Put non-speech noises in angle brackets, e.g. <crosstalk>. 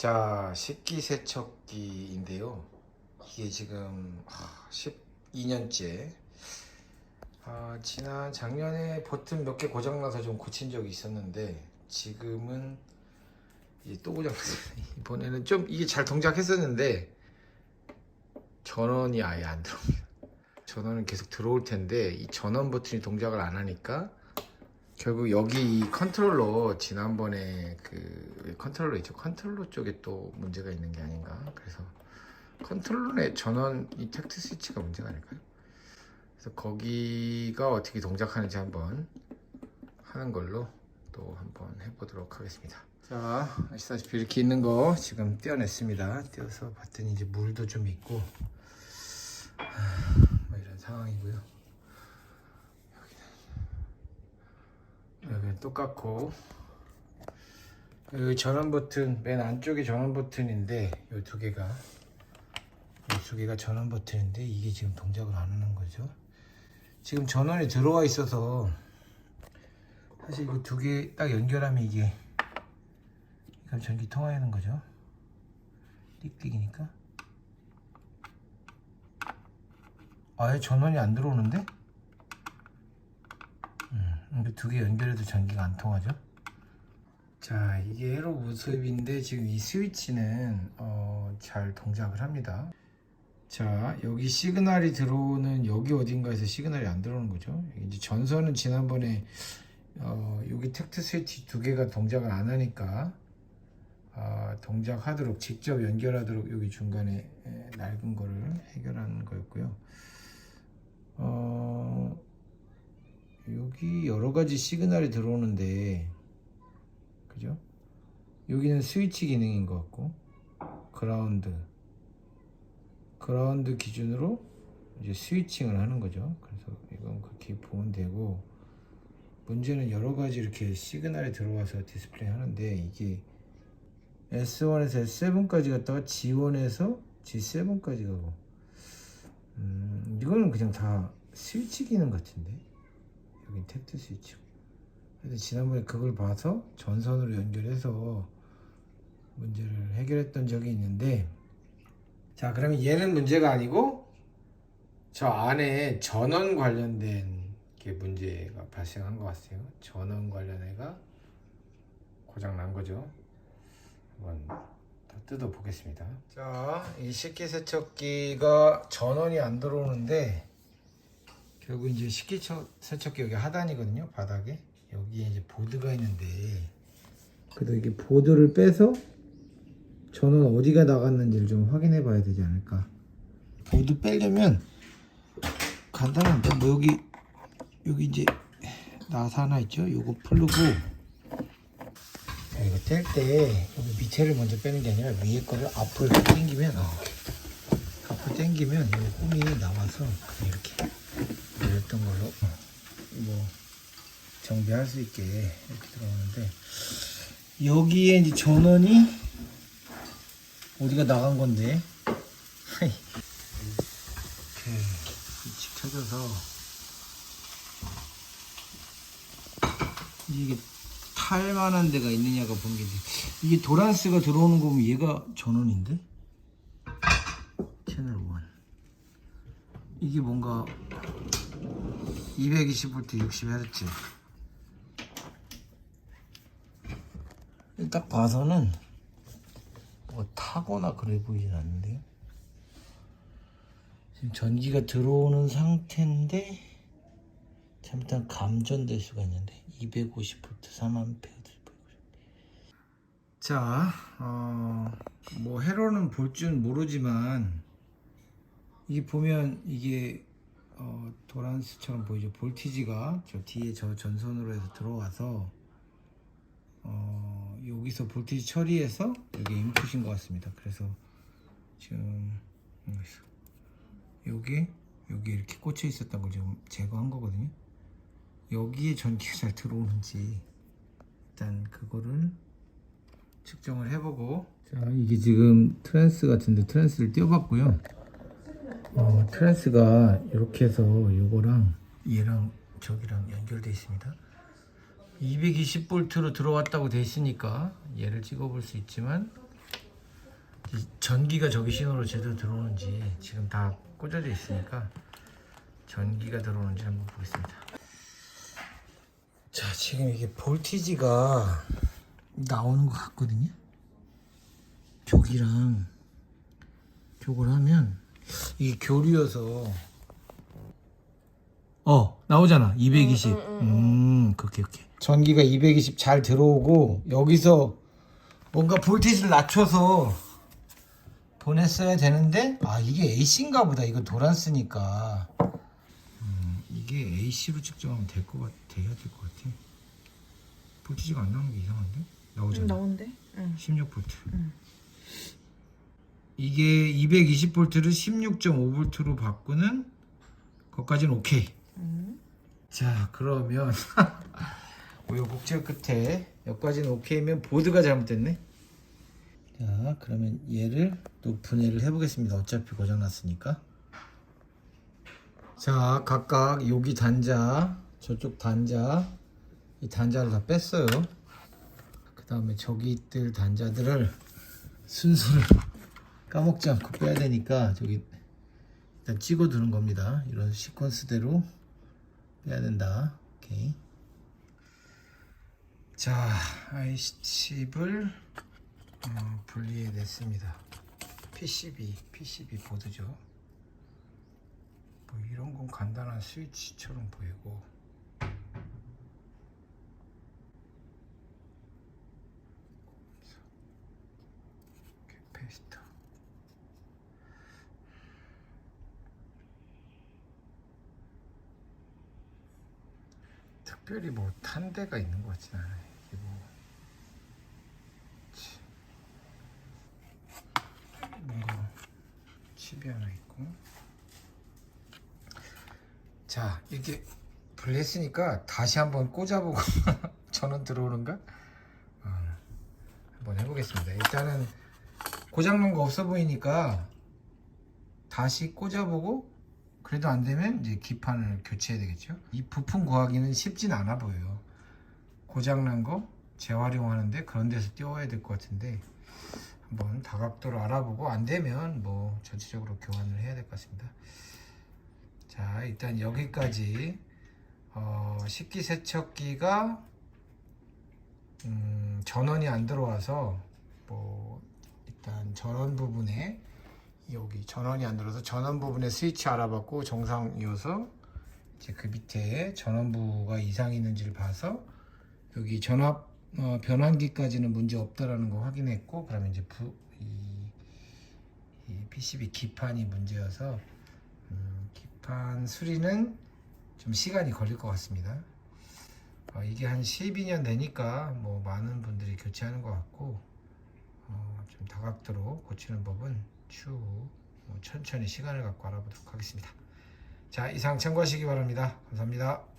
자, 식기세척기인데요. 이게 지금 12년째. 아, 지난 작년에 버튼 몇 개 고장나서 좀 고친 적이 있었는데 지금은 또 고장났어요. <laughs> 이번에는 좀 이게 잘 동작했었는데 전원이 아예 안 들어옵니다. 전원은 계속 들어올 텐데 이 전원 버튼이 동작을 안 하니까 결국 여기 이 컨트롤러 지난번에 그 컨트롤러 있죠 컨트롤러 쪽에 또 문제가 있는 게 아닌가 그래서 컨트롤러의 전원 이 택트 스위치가 문제가 아닐까요? 그래서 거기가 어떻게 동작하는지 한번 하는 걸로 또 한번 해보도록 하겠습니다. 자 아시다시피 이렇게 있는 거 지금 떼어냈습니다. 떼어서 봤더니 이제 물도 좀 있고 하, 뭐 이런 상황이고요. 여기는 똑같고 이 전원 버튼 맨 안쪽이 전원 버튼인데 이 두 개가 이 두 개가 전원 버튼인데 이게 지금 동작을 안 하는 거죠. 지금 전원이 들어와 있어서 사실 이거 두 개 딱 연결하면 이게 그럼 전기 통화하는 거죠. 띡띡이니까 아예 전원이 안 들어오는데? 음, 두개 연결해도 전기가 안 통하죠. 자, 이게 헤로 모습인데 지금 이 스위치는 어, 잘 동작을 합니다. 자, 여기 시그널이 들어오는 여기 어딘가에서 시그널이 안 들어오는 거죠. 이제 전선은 지난번에 어, 여기 텍트 스위치 두 개가 동작을 안 하니까 아, 동작하도록 직접 연결하도록 여기 중간에 에, 낡은 거를 해결하는 거였고요. 어, 여러 가지 시그널이 들어오는데 그죠? 여기는 스위치 기능인 것 같고 그라운드 그라운드 기준으로 이제 스위칭을 하는 거죠. 그래서 이건 그렇게 보면 되고 문제는 여러 가지 이렇게 시그널이 들어와서 디스플레이 하는데 이게 S1에서 S7까지 갔다가 G1에서 G7까지 가고 음, 이거는 그냥 다 스위치 기능 같은데 여긴 탭트 스위치 그래서 지난번에 그걸 봐서 전선으로 연결해서 문제를 해결했던 적이 있는데 자 그러면 얘는 문제가 아니고 저 안에 전원 관련된 게 문제가 발생한 것 같아요. 전원 관련해가 고장 난 거죠. 한번 더 뜯어 보겠습니다. 자이 식기세척기가 전원이 안 들어오는데 결국 이제 식기세척기 여기 하단이거든요 바닥에. 여기에 이제 보드가 있는데. 그래도 이게 보드를 빼서 전원 어디가 나갔는지를 좀 확인해 봐야 되지 않을까. 보드 빼려면 간단한데 뭐 여기 여기 이제 나사 하나 있죠? 요거 풀르고. 이거 뗄 때 여기 밑에를 먼저 빼는 게 아니라 위에 거를 앞으로 당기면 어, 앞으로 당기면 이 홈이 나와서 이렇게 열렸던 걸로 어, 뭐 정비할 수 있게 이렇게 들어오는데 여기에 이제 전원이 어디가 나간 건데? 이렇게 위치 켜져서 이게 탈 만한 데가 있느냐가 본 게지 이게 도란스가 들어오는 거 보면 얘가 전원인데? 채널 1 이게 뭔가 220V 60Hz 딱 봐서는 뭐 타거나 그래 보이진 않는데요. 지금 전기가 들어오는 상태인데 잘못하면 감전될 수가 있는데 250V 3A 자, 어, 뭐 헤로는 볼 줄 모르지만 이게 보면 이게 어, 도란스처럼 보이죠. 볼티지가 저 뒤에 저 전선으로 해서 들어와서 어, 여기서 볼티지 처리해서 여기 인풋인 것 같습니다. 그래서 지금 여기 여기 이렇게 꽂혀 있었던 걸 지금 제거한 거거든요. 여기에 전기가 잘 들어오는지 일단 그거를 측정을 해보고 자 이게 지금 트랜스 같은데 트랜스를 띄워봤고요 어, 트랜스가 이렇게 해서 요거랑 얘랑 저기랑 연결되어 있습니다 220V로 들어왔다고 돼 있으니까 얘를 찍어 볼 수 있지만 이 전기가 저기 신호로 제대로 들어오는지 지금 다 꽂아져 있으니까 전기가 들어오는지 한번 보겠습니다. 자, 지금 이게 볼티지가 나오는 것 같거든요. 벽이랑 벽을 하면 이게 교류여서. 어 나오잖아. 220음 그렇게 이렇게. 전기가 220 잘 들어오고 여기서 뭔가 볼티지를 낮춰서 보냈어야 되는데 아 이게 AC인가 보다. 이거 도란스니까. 음, 이게 AC로 측정하면 될 것 같아 해야 될 것 같아. 볼티지가 안 나오는 게 이상한데? 나오잖아. 나온대? 응. 16V 음. 이게 220V를 16.5V로 바꾸는 것까지는 오케이. 응. 자 그러면 <laughs> 우여곡절 끝에 여기까지는 오케이면 보드가 잘못됐네. 자 그러면 얘를 또 분해를 해보겠습니다. 어차피 고장났으니까. 자 각각 여기 단자 저쪽 단자 이 단자를 다 뺐어요. 그 다음에 저기 있들 단자들을 순서를 까먹지 않고 빼야 되니까 저기 일단 찍어 두는 겁니다 이런 시퀀스대로 빼야 된다. 오케이. 자, IC 칩을 어, 분리해 냈습니다. PCB, PCB 보드죠. 뭐 이런 건 간단한 스위치처럼 보이고. 특별히 뭐 탄 데가 있는 것 같진 않아요. 이게 뭐 치- 뭔가 칩이 하나 있고. 자 이게 분리했으니까 다시 한번 꽂아보고 <laughs> 전원 들어오는가? 어, 한번 해보겠습니다. 일단은 고장난 거 없어 보이니까 다시 꽂아보고 그래도 안 되면 이제 기판을 교체해야 되겠죠. 이 부품 구하기는 쉽진 않아 보여요. 고장난 거 재활용하는데 그런 데서 띄워야 될 것 같은데 한번 다각도로 알아보고 안 되면 뭐 전체적으로 교환을 해야 될 것 같습니다. 자 일단 여기까지 어, 식기 세척기가 음, 전원이 안 들어와서 뭐 일단 전원 부분에 여기 전원이 안 들어서 전원 부분에 스위치 알아봤고 정상이어서 이제 그 밑에 전원부가 이상이 있는지를 봐서 여기 전압 어, 변환기까지는 문제 없다라는 거 확인했고 그러면 이제 부, 이, 이 PCB 기판이 문제여서 음, 기판 수리는 좀 시간이 걸릴 것 같습니다. 어, 이게 한 12년 되니까 뭐 많은 분들이 교체하는 것 같고 어, 좀 다각도로 고치는 법은 추후 뭐 천천히 시간을 갖고 알아보도록 하겠습니다. 자 이상 참고하시기 바랍니다. 감사합니다.